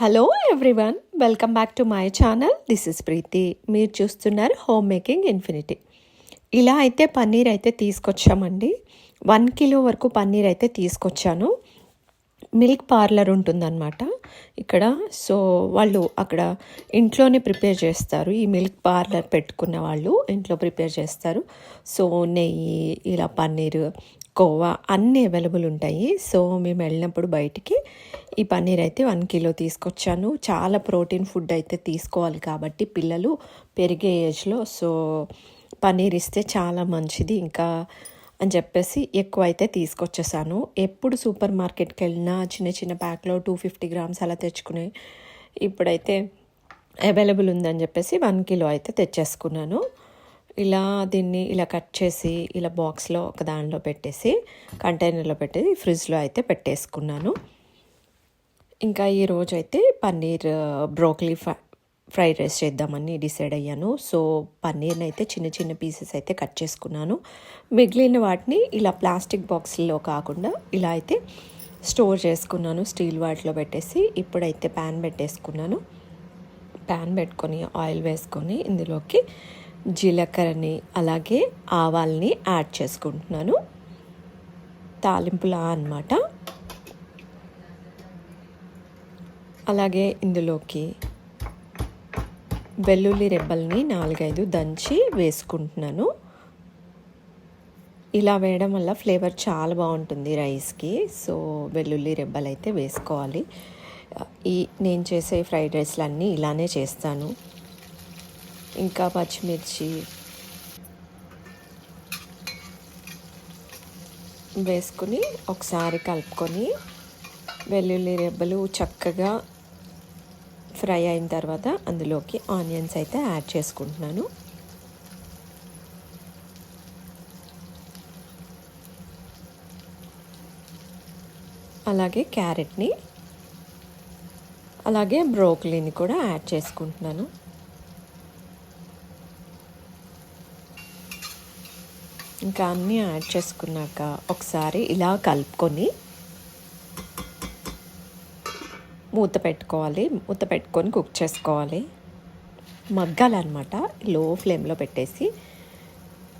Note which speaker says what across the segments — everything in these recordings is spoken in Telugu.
Speaker 1: Hello everyone welcome back to my channel this is Preethi మీరు చూస్తున్నారు హోమ్ మేకింగ్ ఇన్ఫినిటీ ఇలా అయితే పన్నీర్ అయితే తీసుకొచ్చామండి. వన్ కిలో వరకు పన్నీర్ అయితే తీసుకొచ్చాను. మిల్క్ పార్లర్ ఉంటుందన్నమాట ఇక్కడ. సో వాళ్ళు అక్కడ ఇంట్లోనే ప్రిపేర్ చేస్తారు. ఈ మిల్క్ పార్లర్ పెట్టుకున్న వాళ్ళు ఇంట్లో ప్రిపేర్ చేస్తారు. సో నెయ్యి ఇలా పన్నీర్ కోవా అన్నీ అవైలబుల్ ఉంటాయి. సో మేము వెళ్ళినప్పుడు బయటికి ఈ పన్నీర్ అయితే వన్ కిలో తీసుకొచ్చాను. చాలా ప్రోటీన్ ఫుడ్ అయితే తీసుకోవాలి కాబట్టి పిల్లలు పెరిగే ఏజ్లో సో పన్నీర్ ఇస్తే చాలా మంచిది. ఇంకా అని చెప్పేసి ఎక్కువ అయితే తీసుకొచ్చేసాను. ఎప్పుడు సూపర్ మార్కెట్కి వెళ్ళినా చిన్న చిన్న ప్యాక్లో టూ ఫిఫ్టీ గ్రామ్స్ అలా తెచ్చుకునే ఇప్పుడైతే అవైలబుల్ ఉందని చెప్పేసి వన్ కిలో అయితే తెచ్చేసుకున్నాను. ఇలా దీన్ని ఇలా కట్ చేసి ఇలా బాక్స్లో ఒక దానిలో పెట్టేసి కంటైనర్లో పెట్టేసి ఫ్రిడ్జ్లో అయితే పెట్టేసుకున్నాను. ఇంకా ఈరోజు అయితే పన్నీర్ బ్రోకలీ ఫ్రైడ్ రైస్ చేద్దామని డిసైడ్ అయ్యాను. సో పన్నీర్ని అయితే చిన్న చిన్న పీసెస్ అయితే కట్ చేసుకున్నాను. మిగిలిన వాటిని ఇలా ప్లాస్టిక్ బాక్స్లో కాకుండా ఇలా అయితే స్టోర్ చేసుకున్నాను. స్టీల్ వాటిలో పెట్టేసి ఇప్పుడైతే ప్యాన్ పెట్టేసుకున్నాను. ప్యాన్ పెట్టుకొని ఆయిల్ వేసుకొని ఇందులోకి జీలకర్రని అలాగే ఆవాల్ని యాడ్ చేసుకుంటున్నాను. తాలింపులా అనమాట అలాగే ఇందులోకి వెల్లుల్లి రెబ్బల్ని నాలుగైదు దంచి వేసుకుంటున్నాను. ఇలా వేయడం వల్ల ఫ్లేవర్ చాలా బాగుంటుంది రైస్కి. సో వెల్లుల్లి రెబ్బలు అయితే వేసుకోవాలి. ఈ నేను చేసే ఫ్రైడ్ రైస్లు అన్నీ ఇలానే చేస్తాను. ఇంకా పచ్చిమిర్చి వేసుకుని ఒకసారి కలుపుకొని వెల్లుల్లి రెబ్బలు చక్కగా ఫ్రై అయిన తర్వాత అందులోకి ఆనియన్స్ అయితే యాడ్ చేసుకుంటున్నాను. అలాగే క్యారెట్ని అలాగే బ్రోకలీని కూడా యాడ్ చేసుకుంటున్నాను. ఇంకా అన్నీ యాడ్ చేసుకున్నాక ఒకసారి ఇలా కలుపుకొని మూత పెట్టుకోవాలి. మూత పెట్టుకొని కుక్ చేసుకోవాలి. మగ్గాలన్నమాట. లో ఫ్లేమ్లో పెట్టేసి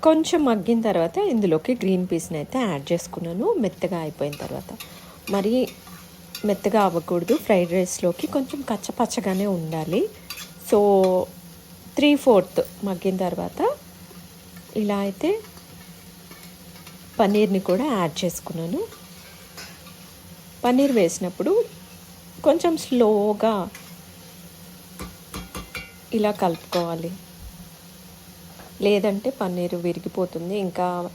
Speaker 1: కొంచెం మగ్గిన తర్వాత ఇందులోకి గ్రీన్ పీస్ని అయితే యాడ్ చేసుకున్నాను. మెత్తగా అయిపోయిన తర్వాత. మరి మెత్తగా అవ్వకూడదు. ఫ్రైడ్ రైస్లోకి కొంచెం కచ్చపచ్చగానే ఉండాలి. సో త్రీ ఫోర్త్ మగ్గిన తర్వాత ఇలా అయితే పన్నీర్ని కూడా యాడ్ చేసుకున్నాను. పన్నీర్ వేసినప్పుడు కొంచెం స్లోగా ఇలా కలుపుకోవాలి. లేదంటే పన్నీరు విరిగిపోతుంది. ఇంకా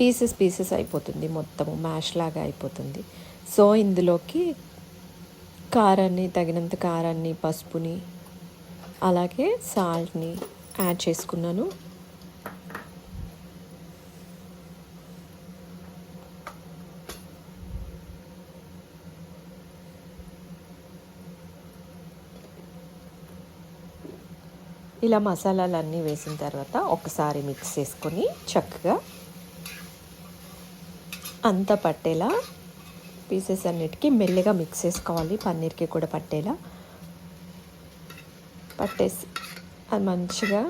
Speaker 1: పీసెస్ పీసెస్ అయిపోతుంది మొత్తము. మ్యాష్ లాగా అయిపోతుంది. సో ఇందులోకి కారాన్ని తగినంత కారాన్ని పసుపుని అలాగే సాల్ట్ని యాడ్ చేసుకున్నాను. ఇలా మసాలాలన్నీ వేసిన తర్వాత ఒకసారి మిక్స్ చేసుకొని చక్కగా అంతా పట్టేలా పీసెస్ అన్నిటికీ మెల్లగా మిక్స్ చేసుకోవాలి పన్నీర్కి కూడా పట్టేలా. పట్టేసి అది మంచిగా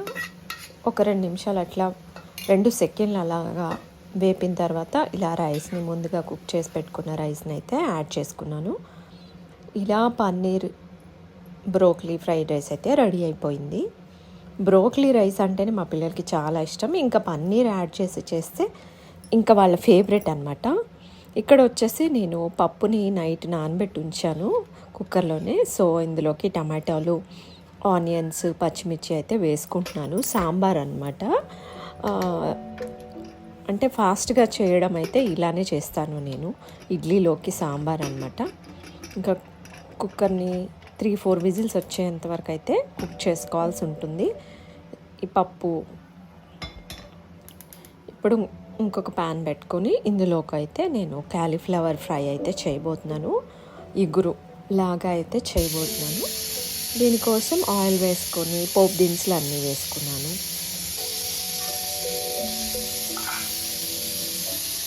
Speaker 1: ఒక రెండు నిమిషాలు అట్లా రెండు సెకండ్లు అలాగా వేపిన తర్వాత ఇలా రైస్ని ముందుగా కుక్ చేసి పెట్టుకున్న రైస్ని అయితే యాడ్ చేసుకున్నాను. ఇలా పన్నీర్ బ్రోక్లీ ఫ్రైడ్ రైస్ అయితే రెడీ అయిపోయింది. బ్రోక్లీ రైస్ అంటేనే మా పిల్లలకి చాలా ఇష్టం. ఇంకా పన్నీర్ యాడ్ చేసి చేస్తే ఇంకా వాళ్ళ ఫేవరెట్ అనమాట ఇక్కడ వచ్చేసి నేను పప్పుని నైట్ నానబెట్టి ఉంచాను కుక్కర్లోనే. సో ఇందులోకి టమాటాలు ఆనియన్స్ పచ్చిమిర్చి అయితే వేసుకుంటున్నాను. సాంబార్ అనమాట అంటే ఫాస్ట్గా చేయడం అయితే ఇలానే చేస్తాను నేను. ఇడ్లీలోకి సాంబార్ అనమాట ఇంకా కుక్కర్ని త్రీ ఫోర్ విజిల్స్ వచ్చేంత వరకు అయితే కుక్ చేసుకోవాల్సి ఉంటుంది. ఈ పప్పు. ఇప్పుడు ఇంకొక ప్యాన్ పెట్టుకొని ఇందులోకి అయితే నేను క్యాలీఫ్లవర్ ఫ్రై అయితే చేయబోతున్నాను. ఇగురు లాగా అయితే చేయబోతున్నాను. దీనికోసం ఆయిల్ వేసుకొని పోపు దినుసులు అన్నీ వేసుకున్నాను.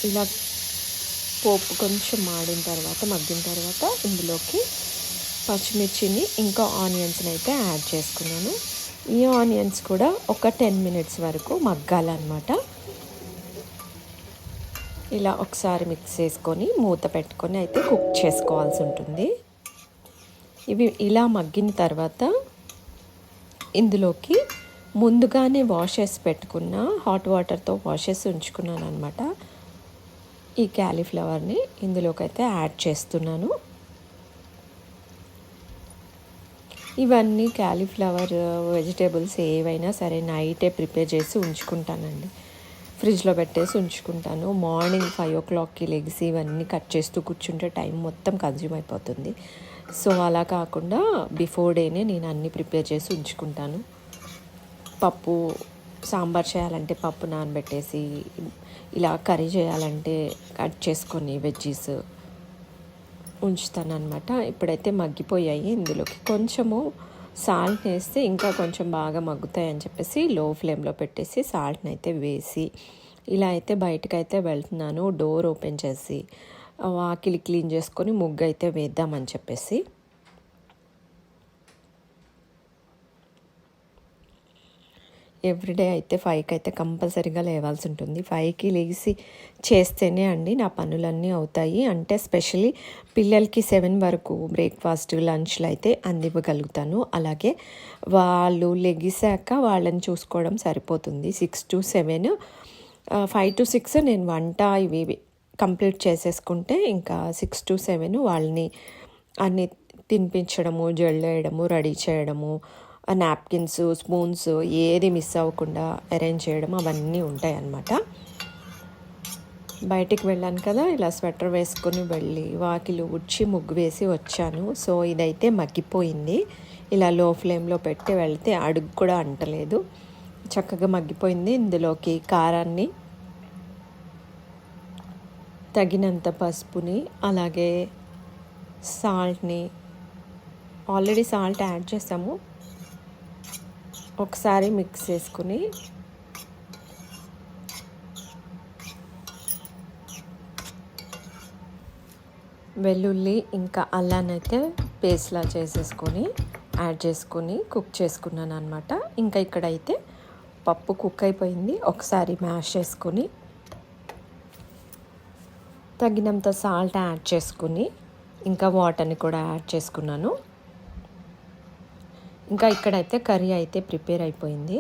Speaker 1: ఇలా పోపు కొంచెం మాడిన తర్వాత మగ్గిన తర్వాత ఇందులోకి పచ్చిమిర్చిని ఇంకా ఆనియన్స్ని అయితే యాడ్ చేసుకున్నాను. ఈ ఆనియన్స్ కూడా ఒక టెన్ మినిట్స్ వరకు మగ్గాలన్నమాట. ఇలా ఒకసారి మిక్స్ చేసుకొని మూత పెట్టుకొని అయితే కుక్ చేసుకోవాల్సి ఉంటుంది. ఇవి ఇలా మగ్గిన తర్వాత ఇందులోకి ముందుగానే వాష్ చేసి పెట్టుకున్న హాట్ వాటర్తో వాష్ చేసి ఉంచుకున్నాను అనమాట ఈ క్యాలీఫ్లవర్ని ఇందులోకి అయితే యాడ్ చేస్తున్నాను. ఇవన్నీ క్యాలీఫ్లవర్ వెజిటేబుల్స్ ఏవైనా సరే నైటే ప్రిపేర్ చేసి ఉంచుకుంటానండి. ఫ్రిడ్జ్లో పెట్టేసి ఉంచుకుంటాను. మార్నింగ్ ఫైవ్ ఓ క్లాక్కి లెగ్స్ ఇవన్నీ కట్ చేస్తూ కూర్చుంటే టైం మొత్తం కన్జ్యూమ్ అయిపోతుంది. సో అలా కాకుండా బిఫోర్ డేనే నేను అన్నీ ప్రిపేర్ చేసి ఉంచుకుంటాను. పప్పు సాంబార్ చేయాలంటే పప్పు నానబెట్టేసి ఇలా కర్రీ చేయాలంటే కట్ చేసుకొని వెజ్జీస్ ఉంచుతాను అనమాట ఇప్పుడైతే మగ్గిపోయాయి ఇందులోకి. కొంచెము సాల్ట్ వేస్తే ఇంకా కొంచెం బాగా మగ్గుతాయి అని చెప్పేసి లో ఫ్లేమ్లో పెట్టేసి సాల్ట్ని అయితే వేసి ఇలా అయితే బయటకైతే అయితే వెళ్తున్నాను. డోర్ ఓపెన్ చేసి వాకిలి క్లీన్ చేసుకొని ముగ్గు అయితే వేద్దామని చెప్పేసి. ఎవ్రీడే అయితే ఫైవ్కి అయితే కంపల్సరీగా లేవాల్సి ఉంటుంది ఫైవ్కి లేచి చేస్తేనే అండి నా పనులన్నీ అవుతాయి. అంటే స్పెషలీ పిల్లలకి సెవెన్ వరకు బ్రేక్ఫాస్ట్ లంచ్లు అయితే అందివ్వగలుగుతాను. అలాగే వాళ్ళు లెగిసాక వాళ్ళని చూసుకోవడం సరిపోతుంది. Six to seven five to six నేను వంట ఇవి కంప్లీట్ చేసేసుకుంటే ఇంకా సిక్స్ టు సెవెన్ వాళ్ళని అన్ని తినిపించడము జల్లేయడము రెడీ చేయడము నాప్కిన్స్ స్పూన్స్ ఏది మిస్ అవ్వకుండా అరేంజ్ చేయడం అవన్నీ ఉంటాయి అన్నమాట బయటికి వెళ్ళాను కదా ఇలా స్వెటర్ వేసుకొని వెళ్ళి వాకిలు ఉడ్చి ముగ్గు వేసి వచ్చాను. సో ఇదైతే మగ్గిపోయింది. ఇలా లో ఫ్లేమ్లో పెట్టి వెళ్తే అడుగు కూడా అంటలేదు. చక్కగా మగ్గిపోయింది. ఇందులోకి కారాన్ని తగినంత పసుపుని అలాగే సాల్ట్ని ఆల్రెడీ సాల్ట్ యాడ్ చేసాము. ఒకసారి మిక్స్ చేసుకుని వెల్లుల్లి ఇంకా అల్లానైతే పేస్ట్లా చేసేసుకొని యాడ్ చేసుకొని కుక్ చేసుకున్నాను అనమాట ఇంకా ఇక్కడైతే పప్పు కుక్ అయిపోయింది. ఒకసారి మ్యాష్ చేసుకొని తగినంత సాల్ట్ యాడ్ చేసుకుని ఇంకా వాటర్ని కూడా యాడ్ చేసుకున్నాను. ఇంకా ఇక్కడైతే కర్రీ అయితే ప్రిపేర్ అయిపోయింది.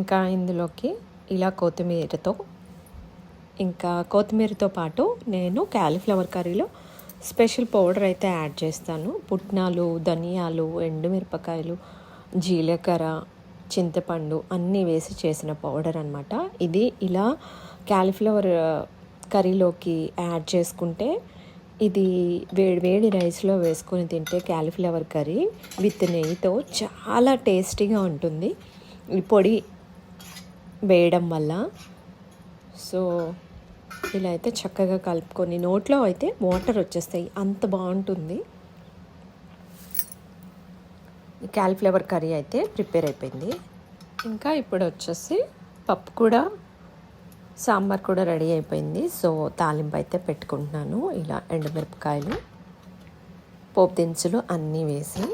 Speaker 1: ఇంకా ఇందులోకి ఇలా కొత్తిమీరతో ఇంకా కొత్తిమీరతో పాటు నేను క్యాలీఫ్లవర్ కర్రీలో స్పెషల్ పౌడర్ అయితే యాడ్ చేస్తాను. పుట్నాలు ధనియాలు ఎండుమిరపకాయలు జీలకర్ర చింతపండు అన్నీ వేసి చేసిన పౌడర్ అనమాట ఇది ఇలా క్యాలీఫ్లవర్ కర్రీలోకి యాడ్ చేసుకుంటే ఇది వేడి వేడి రైస్లో వేసుకొని తింటే క్యాలీఫ్లవర్ కర్రీ విత్ నెయ్యితో చాలా టేస్టీగా ఉంటుంది. ఈ పొడి వేయడం వల్ల. సో ఇలా అయితే చక్కగా కలుపుకొని నోట్లో అయితే వాటర్ వచ్చేస్తాయి. అంత బాగుంటుంది. క్యాలీఫ్లవర్ కర్రీ అయితే ప్రిపేర్ అయిపోయింది. ఇంకా ఇప్పుడు వచ్చేసి పప్పు కూడా సాంబార్ కూడా రెడీ అయిపోయింది. సో తాలింపు అయితే పెట్టుకుంటున్నాను. ఇలా ఎండుమిరపకాయలు పోపు దినుసులు అన్నీ వేసి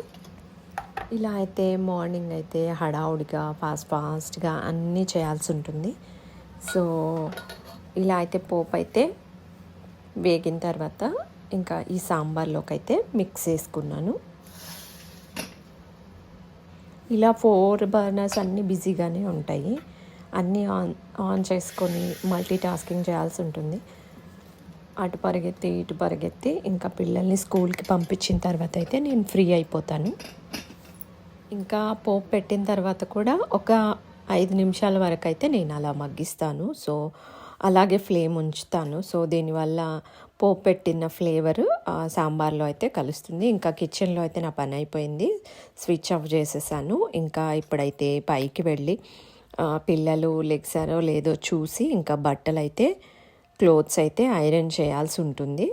Speaker 1: ఇలా అయితే మార్నింగ్ అయితే హడావుడిగా ఫాస్ట్ ఫాస్ట్గా అన్నీ చేయాల్సి ఉంటుంది. సో ఇలా అయితే పోపు అయితే వేగిన తర్వాత ఇంకా ఈ సాంబార్లోకి అయితే మిక్స్ చేసుకున్నాను. ఇలా ఫోర్ బర్నర్స్ అన్నీ బిజీగానే ఉంటాయి. అన్నీ ఆన్ ఆన్ చేసుకొని మల్టీ టాస్కింగ్ చేయాల్సి ఉంటుంది. అటు పరిగెత్తి ఇటు పరిగెత్తి ఇంకా పిల్లల్ని స్కూల్కి పంపించిన తర్వాత అయితే నేను ఫ్రీ అయిపోతాను. ఇంకా పోపు పెట్టిన తర్వాత కూడా ఒక ఐదు నిమిషాల వరకు అయితే నేను అలా మగ్గిస్తాను. సో అలాగే ఫ్లేమ్ ఉంచుతాను. సో దీనివల్ల పోపు పెట్టిన ఫ్లేవర్ సాంబార్లో అయితే కలుస్తుంది. ఇంకా కిచెన్లో అయితే నా పని అయిపోయింది. స్విచ్ ఆఫ్ చేసేసాను. ఇంకా ఇప్పుడైతే పైకి వెళ్ళి పిల్లలు లెగ్సారో లేదో చూసి ఇంకా బట్టలు అయితే క్లోత్స్ అయితే ఐరన్ చేయాల్సి ఉంటుంది.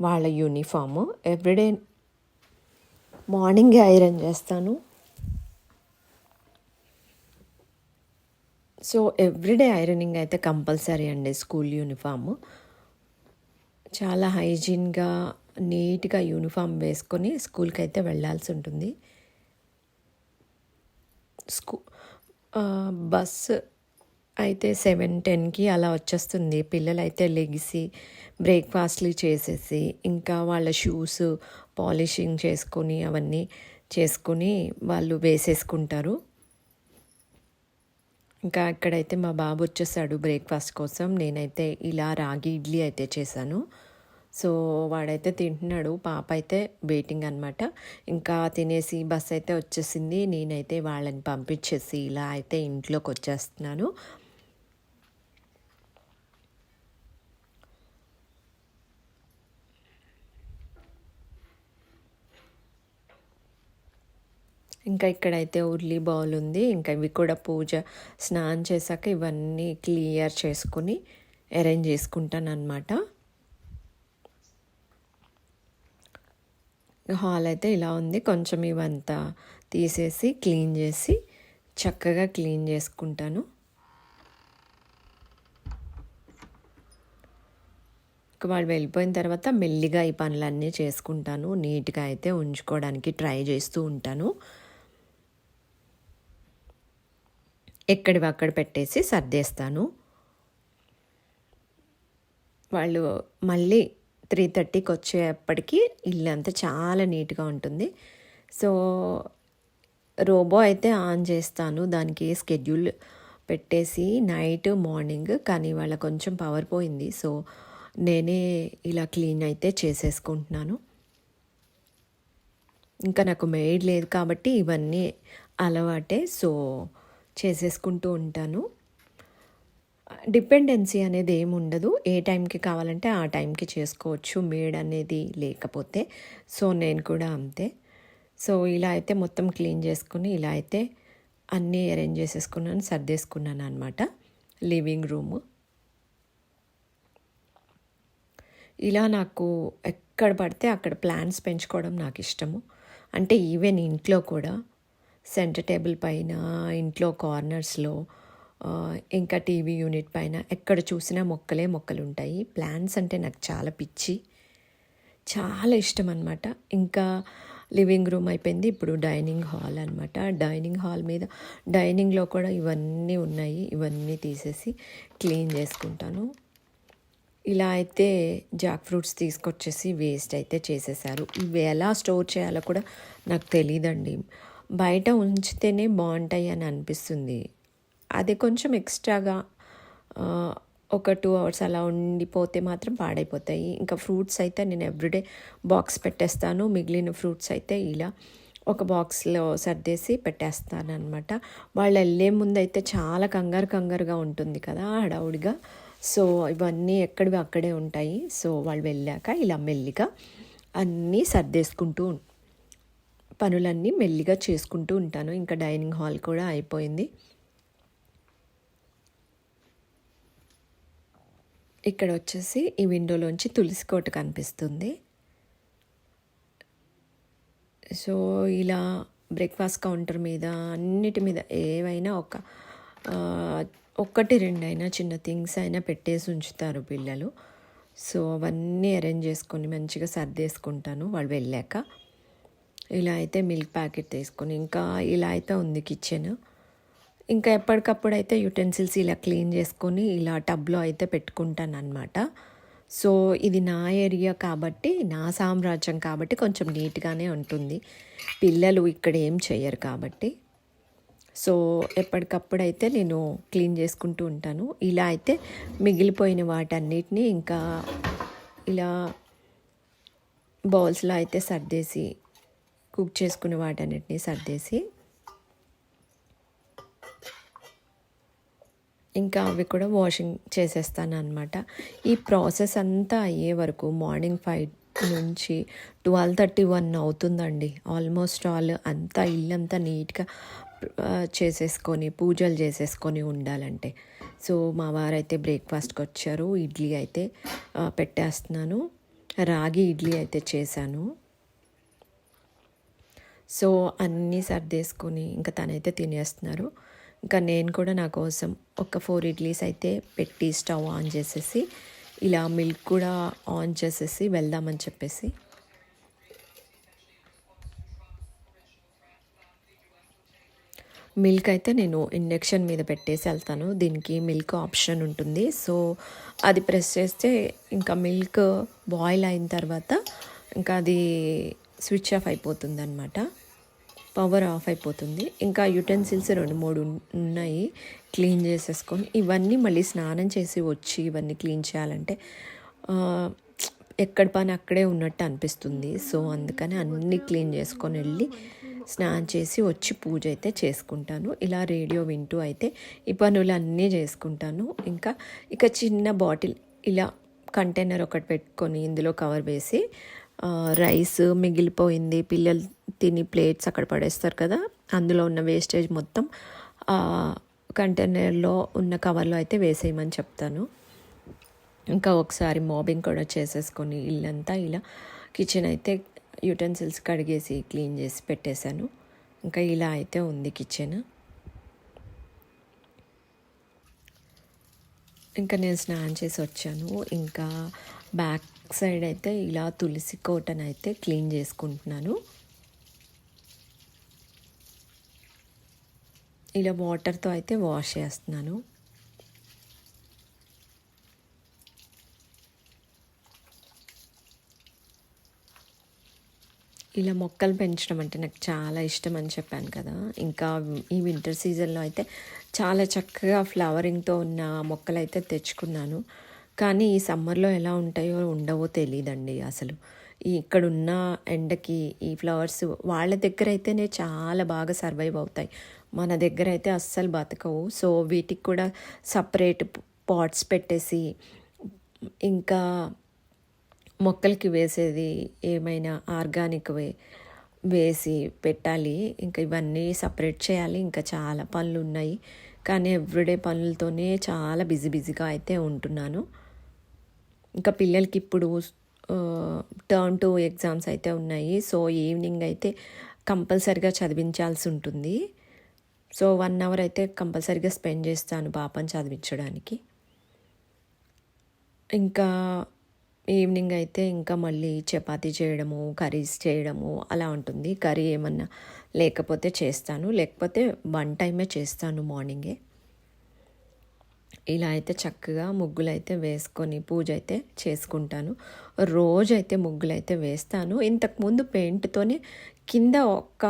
Speaker 1: వాళ్ళ యూనిఫాము. ఎవ్రీడే మార్నింగే ఐరన్ చేస్తాను. సో ఎవ్రీడే ఐరనింగ్ అయితే కంపల్సరీ అండి స్కూల్ యూనిఫాము. చాలా హైజీన్గా నీట్గా యూనిఫామ్ వేసుకొని స్కూల్కి అయితే వెళ్ళాల్సి ఉంటుంది. స్కూ బస్సు అయితే సెవెన్ టెన్కి అలా వచ్చేస్తుంది. పిల్లలైతే లెగిసి బ్రేక్ఫాస్ట్లు చేసేసి ఇంకా వాళ్ళ షూస్ పాలిషింగ్ చేసుకొని అవన్నీ చేసుకొని వాళ్ళు వేసేసుకుంటారు. ఇంకా ఇక్కడైతే మా బాబు వచ్చేసాడు బ్రేక్ఫాస్ట్ కోసం. నేనైతే ఇలా రాగి ఇడ్లీ అయితే చేశాను. సో వాడైతే తింటున్నాడు పాప అయితే వెయిటింగ్ అనమాట ఇంకా తినేసి బస్ అయితే వచ్చేసింది. నేనైతే వాళ్ళని పంపించేసి ఇలా అయితే ఇంట్లోకి వచ్చేస్తున్నాను ఇంకా ఇక్కడైతే ఉర్లీ బౌల్ ఉంది. ఇంకా ఇవి కూడా పూజ స్నానం చేశాక ఇవన్నీ క్లియర్ చేసుకుని అరేంజ్ చేసుకుంటాను అనమాట హాల్ అయితే ఇలా ఉంది. కొంచెం ఇవంతా తీసేసి క్లీన్ చేసి చక్కగా క్లీన్ చేసుకుంటాను. వాళ్ళు వెళ్ళిపోయిన తర్వాత మెల్లిగా ఈ పనులన్నీ చేసుకుంటాను. నీట్గా అయితే ఉంచుకోవడానికి ట్రై చేస్తూ ఉంటాను. ఎక్కడివి అక్కడ పెట్టేసి సర్దేస్తాను. వాళ్ళు మళ్ళీ త్రీ థర్టీకి వచ్చేప్పటికి ఇల్లు అంతా చాలా నీట్గా ఉంటుంది. సో రోబో అయితే ఆన్ చేస్తాను. దానికి స్కెడ్యూల్ పెట్టేసి నైట్ మార్నింగ్ కానీ వాళ్ళ కొంచెం పవర్ పోయింది. సో నేనే ఇలా క్లీన్ అయితే చేసేసుకుంటున్నాను. ఇంకా నాకు మెయిడ్ లేదు కాబట్టి ఇవన్నీ అలవాటే. సో చేసేసుకుంటూ ఉంటాను. డిపెండెన్సీ అనేది ఏమి ఉండదు ఏ టైంకి కావాలంటే ఆ టైంకి చేసుకోవచ్చు. మేడ్ అనేది లేకపోతే. సో నేను కూడా అంతే. సో ఇలా అయితే మొత్తం క్లీన్ చేసుకుని ఇలా అయితే అన్నీ అరేంజ్ చేసేసుకున్నాను సర్దేసుకున్నాను అనమాట లివింగ్ రూము. ఇలా నాకు ఎక్కడ పడితే అక్కడ ప్లాంట్స్ పెంచుకోవడం నాకు ఇష్టము. అంటే ఈవెన్ ఇంట్లో కూడా సెంటర్ టేబుల్ పైన ఇంట్లో కార్నర్స్లో ఇంకా టీవీ యూనిట్ పైన ఎక్కడ చూసినా మొక్కలే మొక్కలు ఉంటాయి ప్లాంట్స్ అంటే నాకు చాలా పిచ్చి. చాలా ఇష్టం అనమాట ఇంకా లివింగ్ రూమ్ అయిపోయింది. ఇప్పుడు డైనింగ్ హాల్ అనమాట డైనింగ్ హాల్ మీద డైనింగ్లో కూడా ఇవన్నీ ఉన్నాయి. ఇవన్నీ తీసేసి క్లీన్ చేసుకుంటాను. ఇలా అయితే జాక్ ఫ్రూట్స్ తీసుకొచ్చేసి వేస్ట్ అయితే చేసేసారు. ఇవి ఎలా స్టోర్ చేయాలో కూడా నాకు తెలియదండి బయట ఉంచితేనే బాగుంటాయి అని అనిపిస్తుంది. అది కొంచెం ఎక్స్ట్రాగా ఒక టూ అవర్స్ అలా ఉండిపోతే మాత్రం పాడైపోతాయి. ఇంకా ఫ్రూట్స్ అయితే నేను ఎవ్రీడే బాక్స్ పెట్టేస్తాను. మిగిలిన ఫ్రూట్స్ అయితే ఇలా ఒక బాక్స్లో సర్దేసి పెట్టేస్తాను అనమాట వాళ్ళు వెళ్ళే ముందు అయితే చాలా కంగారు కంగారుగా ఉంటుంది కదా హడావుడిగా. సో ఇవన్నీ ఎక్కడివి అక్కడే ఉంటాయి. సో వాళ్ళు వెళ్ళాక ఇలా మెల్లిగా అన్నీ సర్దేసుకుంటూ పనులన్నీ మెల్లిగా చేసుకుంటూ ఉంటాను. ఇంకా డైనింగ్ హాల్ కూడా అయిపోయింది. ఇక్కడ వచ్చేసి ఈ విండోలోంచి తులసి కోట కనిపిస్తుంది. సో ఇలా బ్రేక్ఫాస్ట్ కౌంటర్ మీద అన్నిటి మీద ఏవైనా ఒక ఒక్కటి రెండైనా చిన్న థింగ్స్ అయినా పెట్టేసి ఉంచుతారు పిల్లలు. సో అవన్నీ అరేంజ్ చేసుకొని మంచిగా సర్దేసుకుంటాను వాళ్ళు వెళ్ళాక. ఇలా అయితే మిల్క్ ప్యాకెట్ తీసుకొని ఇంకా ఇలా అయితే ఉంది కిచెన్. ఇంకా ఎప్పటికప్పుడు అయితే యుటెన్సిల్స్ ఇలా క్లీన్ చేసుకొని ఇలా టబ్లో అయితే పెట్టుకుంటాను అనమాట సో ఇది నా ఏరియా కాబట్టి నా సామ్రాజ్యం కాబట్టి కొంచెం నీట్గానే ఉంటుంది. పిల్లలు ఇక్కడ ఏం చేయరు కాబట్టి. సో ఎప్పటికప్పుడు అయితే నేను క్లీన్ చేసుకుంటూ ఉంటాను. ఇలా అయితే మిగిలిపోయిన వాటన్నిటిని ఇంకా ఇలా బౌల్స్లో అయితే సర్దేసి కుక్ చేసుకున్న వాటన్నిటిని సర్దేసి ఇంకా అవి కూడా వాషింగ్ చేసేస్తాను అనమాట ఈ ప్రాసెస్ అంతా అయ్యే వరకు మార్నింగ్ ఫైవ్ నుంచి ట్వెల్వ్ థర్టీ వన్ అవుతుందండి. ఆల్మోస్ట్ ఆల్ అంతా ఇల్లంతా నీట్గా చేసేసుకొని పూజలు చేసేసుకొని ఉండాలంటే. సో మా వారైతే బ్రేక్ఫాస్ట్కి వచ్చారు. ఇడ్లీ అయితే పెట్టేస్తున్నాను. రాగి ఇడ్లీ అయితే చేశాను. సో అన్నీ సర్దేసుకొని ఇంకా తనైతే తినేస్తున్నారు. ఇంకా నేను కూడా నా కోసం ఒక ఫోర్ ఇడ్లీస్ అయితే పెట్టి స్టవ్ ఆన్ చేసేసి ఇలా మిల్క్ కూడా ఆన్ చేసేసి వెళ్దామని చెప్పేసి. మిల్క్ అయితే నేను ఇండక్షన్ మీద పెట్టేసి వెళ్తాను. దీనికి మిల్క్ ఆప్షన్ ఉంటుంది. సో అది ప్రెస్ చేస్తే ఇంకా మిల్క్ బాయిల్ అయిన తర్వాత ఇంకా అది స్విచ్ ఆఫ్ అయిపోతుంది అనమాట పవర్ ఆఫ్ అయిపోతుంది. ఇంకా యుటెన్సిల్స్ రెండు మూడు ఉన్నాయి. క్లీన్ చేసేసుకొని ఇవన్నీ మళ్ళీ స్నానం చేసి వచ్చి ఇవన్నీ క్లీన్ చేయాలంటే ఎక్కడ పని అక్కడే ఉన్నట్టు అనిపిస్తుంది. సో అందుకని అన్నీ క్లీన్ చేసుకొని వెళ్ళి స్నానం చేసి వచ్చి పూజ అయితే చేసుకుంటాను. ఇలా రేడియో వింటూ అయితే ఈ పనులు అన్నీ చేసుకుంటాను. ఇంకా ఇక చిన్న బాటిల్ ఇలా కంటైనర్ ఒకటి పెట్టుకొని ఇందులో కవర్ వేసి రైస్ మిగిలిపోయింది. పిల్లలు తిని ప్లేట్స్ అక్కడ పడేస్తారు కదా. అందులో ఉన్న వేస్టేజ్ మొత్తం కంటైనర్లో ఉన్న కవర్లో అయితే వేసేయమని చెప్తాను. ఇంకా ఒకసారి మాబింగ్ కూడా చేసేసుకొని ఇల్లంతా ఇలా కిచెన్ అయితే యూటెన్సిల్స్ కడిగేసి క్లీన్ చేసి పెట్టేశాను. ఇంకా ఇలా అయితే ఉంది కిచెన్. ఇంకా నేను స్నానం చేసి వచ్చాను. ఇంకా బ్యాక్ సైడ్ అయితే ఇలా తులసి కోటను అయితే క్లీన్ చేసుకుంటున్నాను. ఇలా వాటర్తో అయితే వాష్ చేస్తున్నాను. ఇలా మొక్కలు పెంచడం అంటే నాకు చాలా ఇష్టం అని చెప్పాను కదా. ఇంకా ఈ వింటర్ సీజన్లో అయితే చాలా చక్కగా ఫ్లవరింగ్తో ఉన్న మొక్కలు అయితే తెచ్చుకున్నాను. కానీ ఈ సమ్మర్లో ఎలా ఉంటాయో ఉండవో తెలియదండి అసలు. ఈ ఇక్కడున్న ఎండకి ఈ ఫ్లవర్స్ వాళ్ళ దగ్గర అయితేనే చాలా బాగా సర్వైవ్ అవుతాయి. మన దగ్గర అయితే అస్సలు బతకవు. సో వీటికి కూడా సపరేట్ పాట్స్ పెట్టేసి ఇంకా మొక్కలకి వేసేది ఏమైనా ఆర్గానిక్ వే వేసి పెట్టాలి. ఇంకా ఇవన్నీ సపరేట్ చేయాలి. ఇంకా చాలా పనులు ఉన్నాయి కానీ ఎవ్రీడే పనులతోనే చాలా బిజీ బిజీగా అయితే ఉంటున్నాను. ఇంకా పిల్లలకి ఇప్పుడు టర్న్ టు ఎగ్జామ్స్ అయితే ఉన్నాయి. సో ఈవినింగ్ అయితే కంపల్సరిగా చదివించాల్సి ఉంటుంది. సో వన్ అవర్ అయితే కంపల్సరిగా స్పెండ్ చేస్తాను పాపని చదివించడానికి. ఇంకా ఈవినింగ్ అయితే ఇంకా మళ్ళీ చపాతీ చేయడము కర్రీస్ చేయడము అలా ఉంటుంది. కర్రీ ఏమన్నా లేకపోతే చేస్తాను. లేకపోతే వన్ టైమే చేస్తాను మార్నింగే ఇలా అయితే చక్కగా ముగ్గులు అయితే వేసుకొని పూజ అయితే చేసుకుంటాను. రోజైతే ముగ్గులు అయితే వేస్తాను ఇంతకుముందు పెయింట్తోనే కింద ఒక్క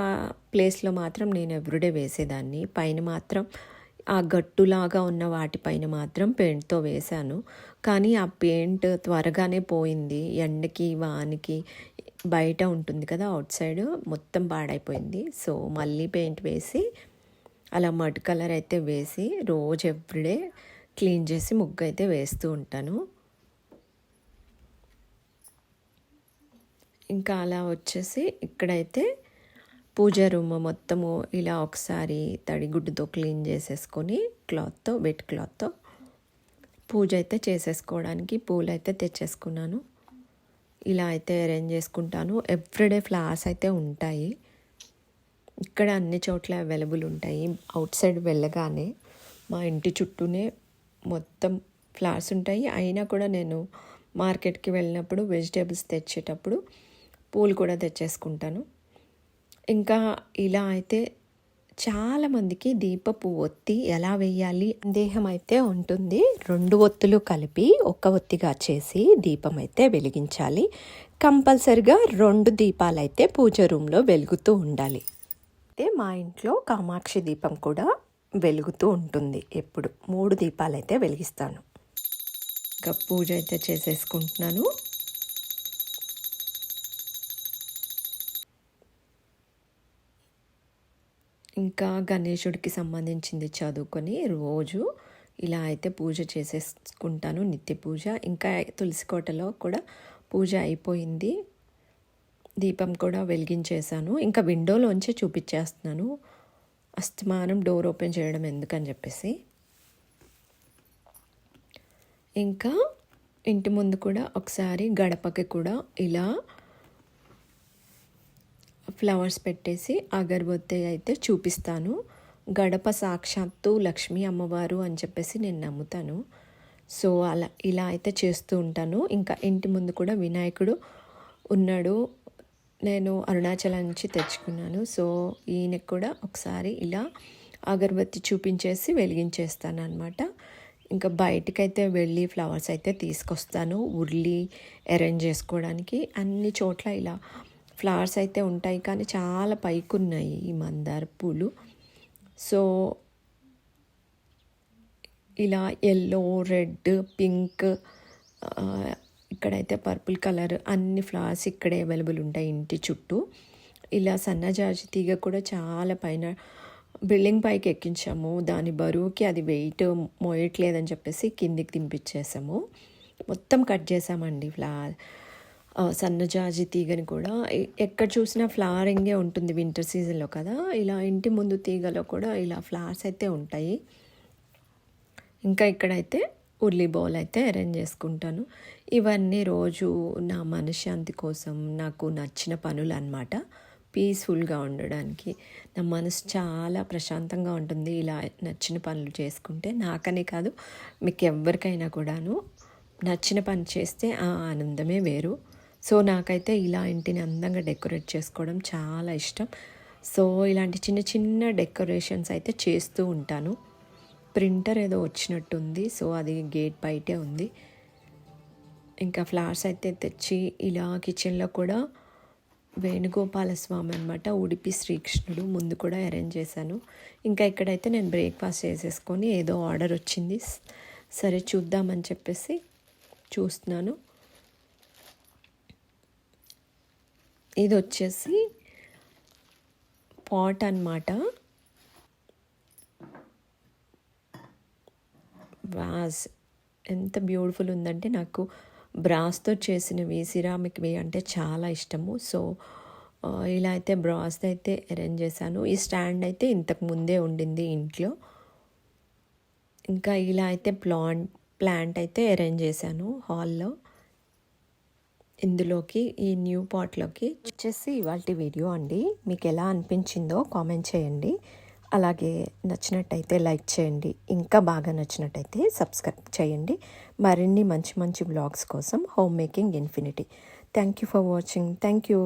Speaker 1: ప్లేస్లో మాత్రం నేను ఎవ్రీడే వేసేదాన్ని. పైన మాత్రం ఆ గట్టులాగా ఉన్న వాటిపైన మాత్రం పెయింట్తో వేశాను. కానీ ఆ పెయింట్ త్వరగానే పోయింది. ఎండకి వానికి బయట ఉంటుంది కదా అవుట్ సైడ్ మొత్తం పాడైపోయింది. సో మళ్ళీ పెయింట్ వేసి అలా మడ్ కలర్ అయితే వేసి రోజు ఎవ్రీడే క్లీన్ చేసి ముగ్గు అయితే వేస్తూ ఉంటాను. ఇంకా అలా వచ్చేసి ఇక్కడైతే పూజ రూమ్ మొత్తము ఇలా ఒకసారి తడిగుడ్డుతో క్లీన్ చేసేసుకొని క్లాత్తో వెట్ క్లాత్తో పూజ అయితే చేసేసుకోవడానికి పూలు అయితే తెచ్చేసుకున్నాను. ఇలా అయితే అరేంజ్ చేసుకుంటాను. ఎవ్రీడే ఫ్లవర్స్ అయితే ఉంటాయి. ఇక్కడ అన్ని చోట్ల అవైలబుల్ ఉంటాయి. అవుట్ సైడ్ వెళ్ళగానే మా ఇంటి చుట్టూనే మొత్తం ఫ్లవర్స్ ఉంటాయి. అయినా కూడా నేను మార్కెట్కి వెళ్ళినప్పుడు వెజిటేబుల్స్ తెచ్చేటప్పుడు పూలు కూడా తెచ్చేసుకుంటాను. ఇంకా ఇలా అయితే చాలామందికి దీపపు ఒత్తి ఎలా వేయాలి దేహం అయితే ఉంటుంది. రెండు ఒత్తులు కలిపి ఒక్క ఒత్తిగా చేసి దీపం అయితే వెలిగించాలి. కంపల్సరిగా రెండు దీపాలు అయితే పూజ రూమ్లో వెలుగుతూ ఉండాలి. అయితే మా ఇంట్లో కామాక్షి దీపం కూడా వెలుగుతూ ఉంటుంది. ఎప్పుడు? మూడు దీపాలు అయితే వెలిగిస్తాను. ఇంకా పూజ అయితే చేసేసుకుంటున్నాను. ఇంకా గణేశుడికి సంబంధించింది చదువుకొని రోజు ఇలా అయితే పూజ చేసేసుకుంటాను. నిత్య పూజ. ఇంకా తులసి కోటలో కూడా పూజ అయిపోయింది. దీపం కూడా వెలిగించేశాను. ఇంకా విండోలోంచే చూపించేస్తున్నాను. అస్తమానం డోర్ ఓపెన్ చేయడం ఎందుకని చెప్పేసి. ఇంకా ఇంటి ముందు కూడా ఒకసారి గడపకి కూడా ఇలా ఫ్లవర్స్ పెట్టేసి అగరబత్తి అయితే చూపిస్తాను. గడప సాక్షాత్తు లక్ష్మీ అమ్మవారు అని చెప్పేసి నేను నమ్ముతాను. సో అలా ఇలా అయితే చేస్తూ ఉంటాను. ఇంకా ఇంటి ముందు కూడా వినాయకుడు ఉన్నాడు. నేను అరుణాచలం నుంచి తెచ్చుకున్నాను. సో ఈయనకు కూడా ఒకసారి ఇలా అగరబత్తి చూపించేసి వెలిగించేస్తాను అనమాట ఇంకా బయటకైతే వెళ్ళి ఫ్లవర్స్ అయితే తీసుకొస్తాను. ఉర్లి అరేంజ్ చేసుకోవడానికి అన్ని చోట్ల ఇలా ఫ్లవర్స్ అయితే ఉంటాయి. కానీ చాలా పైకి ఉన్నాయి ఈ మందార పూలు. సో ఇలా ఎల్లో రెడ్ పింక్ ఇక్కడైతే పర్పుల్ కలర్ అన్ని ఫ్లవర్స్ ఇక్కడే అవైలబుల్ ఉంటాయి ఇంటి చుట్టూ. ఇలా సన్నజాజి తీగ కూడా చాలా పైన బిల్డింగ్ పైకి ఎక్కించాము. దాని బరువుకి అది వెయిట్ మోయట్లేదని చెప్పేసి కిందికి దింపించేసాము మొత్తం కట్ చేసామండి ఫ్లవర్ సన్నజాజి తీగని కూడా. ఎక్కడ చూసినా ఫ్లవరింగే ఉంటుంది వింటర్ సీజన్లో కదా. ఇలా ఇంటి ముందు తీగలో కూడా ఇలా ఫ్లవర్స్ అయితే ఉంటాయి. ఇంకా ఇక్కడైతే ఉర్లీ బౌల్ అయితే అరేంజ్ చేసుకుంటాను. ఇవన్నీ రోజు నా మనశ్శాంతి కోసం నాకు నచ్చిన పనులు అనమాట పీస్ఫుల్గా ఉండడానికి. నా మనసు చాలా ప్రశాంతంగా ఉంటుంది ఇలా నచ్చిన పనులు చేసుకుంటే. నాకనే కాదు మీకు ఎవరికైనా కూడాను నచ్చిన పని చేస్తే ఆ ఆనందమే వేరు. సో నాకైతే ఇలా ఇంటిని అందంగా డెకరేట్ చేసుకోవడం చాలా ఇష్టం. సో ఇలాంటి చిన్న చిన్న డెకరేషన్స్ అయితే చేస్తూ ఉంటాను. ప్రింటర్ ఏదో వచ్చినట్టుంది సో అది గేట్ బయటే ఉంది. ఇంకా ఫ్లవర్స్ అయితే తెచ్చి ఇలా కిచెన్లో కూడా వేణుగోపాల స్వామి అనమాట ఉడిపి శ్రీకృష్ణుడు ముందు కూడా అరేంజ్ చేశాను. ఇంకా ఇక్కడైతే నేను బ్రేక్ఫాస్ట్ చేసేసుకొని ఏదో ఆర్డర్ వచ్చింది. సరే చూద్దామని చెప్పేసి చూస్తున్నాను. ఇది వచ్చేసి పాట్ అన్నమాట. వాజ్ ఎంత బ్యూటిఫుల్ ఉందంటే నాకు బ్రాస్తో చేసినవి సిరామిక్వి అంటే చాలా ఇష్టము. సో ఇలా అయితే బ్రాస్ అయితే అరేంజ్ చేశాను. ఈ స్టాండ్ అయితే ఇంతకు ముందే ఉండింది ఇంట్లో. ఇంకా ఇలా అయితే ప్లాంట్ ప్లాంట్ అయితే అరేంజ్ చేశాను హాల్లో. ఇందులోకి ఈ న్యూ పాట్లోకి వచ్చేసి ఇవాళ వీడియో అండి. మీకు ఎలా అనిపించిందో కామెంట్ చేయండి. అలాగే నచ్చినట్టయితే లైక్ చేయండి. ఇంకా బాగా నచ్చినట్టయితే సబ్స్క్రైబ్ చేయండి. మరిన్ని మంచి మంచి బ్లాగ్స్ కోసం home making infinity. Thank you for watching. Thank you.